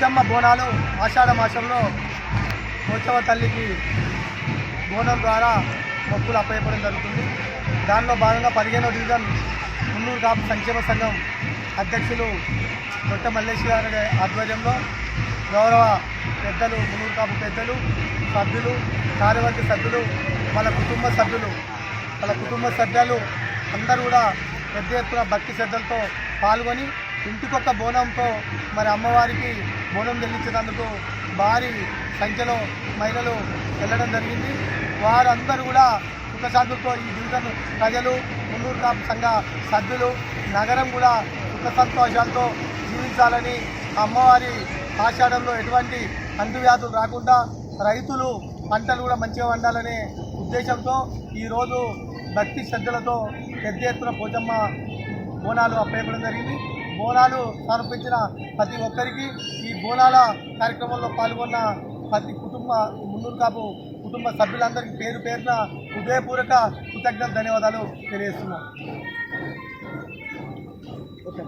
పోచమ్మ బోనాలు ఆషాఢ మాసంలో పోచమ్మ తల్లికి బోనం ద్వారా మొక్కులు అప్పయపడం జరుగుతుంది. దానిలో భాగంగా పదిహేనో డివిజన్ మున్నూరు కాపు సంక్షేమ సంఘం అధ్యక్షులు కొట్ట మల్లేశ్వర గారి ఆధ్వర్యంలో గౌరవ పెద్దలు మున్నూరు కాపు పెద్దలు సభ్యులు కార్యవర్గ సభ్యులు వాళ్ళ కుటుంబ సభ్యులు వాళ్ళ కుటుంబ సభ్యులు అందరూ కూడా పెద్ద ఎత్తున భక్తి శ్రద్ధలతో పాల్గొని ఇంటికొక బోనంతో మరి అమ్మవారికి బోనం చెల్లించినందుకు భారీ సంఖ్యలో మహిళలు వెళ్ళడం జరిగింది. వారందరూ కూడా సుఖశాంతులతో ఈ డివిజన్ ప్రజలు మున్నూరు కాపు సంఘ సభ్యులు నగరం కూడా సుఖ సంతోషాలతో జీవించాలని ఆ అమ్మవారి ఆషాఢంలో ఎటువంటి అంటువ్యాధులు రాకుండా రైతులు పంటలు కూడా మంచిగా వండాలనే ఉద్దేశంతో ఈరోజు భక్తి శ్రద్ధలతో పెద్ద ఎత్తున పోచమ్మ బోనాలు అప్పయపడం జరిగింది. బోనాలు సమర్పించిన ప్రతి ఒక్కరికి ఈ బోనాల కార్యక్రమంలో పాల్గొన్న ప్రతి కుటుంబ మున్నూరు కాపు కుటుంబ సభ్యులందరికీ పేరు పేరున హృదయపూర్వక కృతజ్ఞత ధన్యవాదాలు తెలియజేస్తున్నాను ఓకే.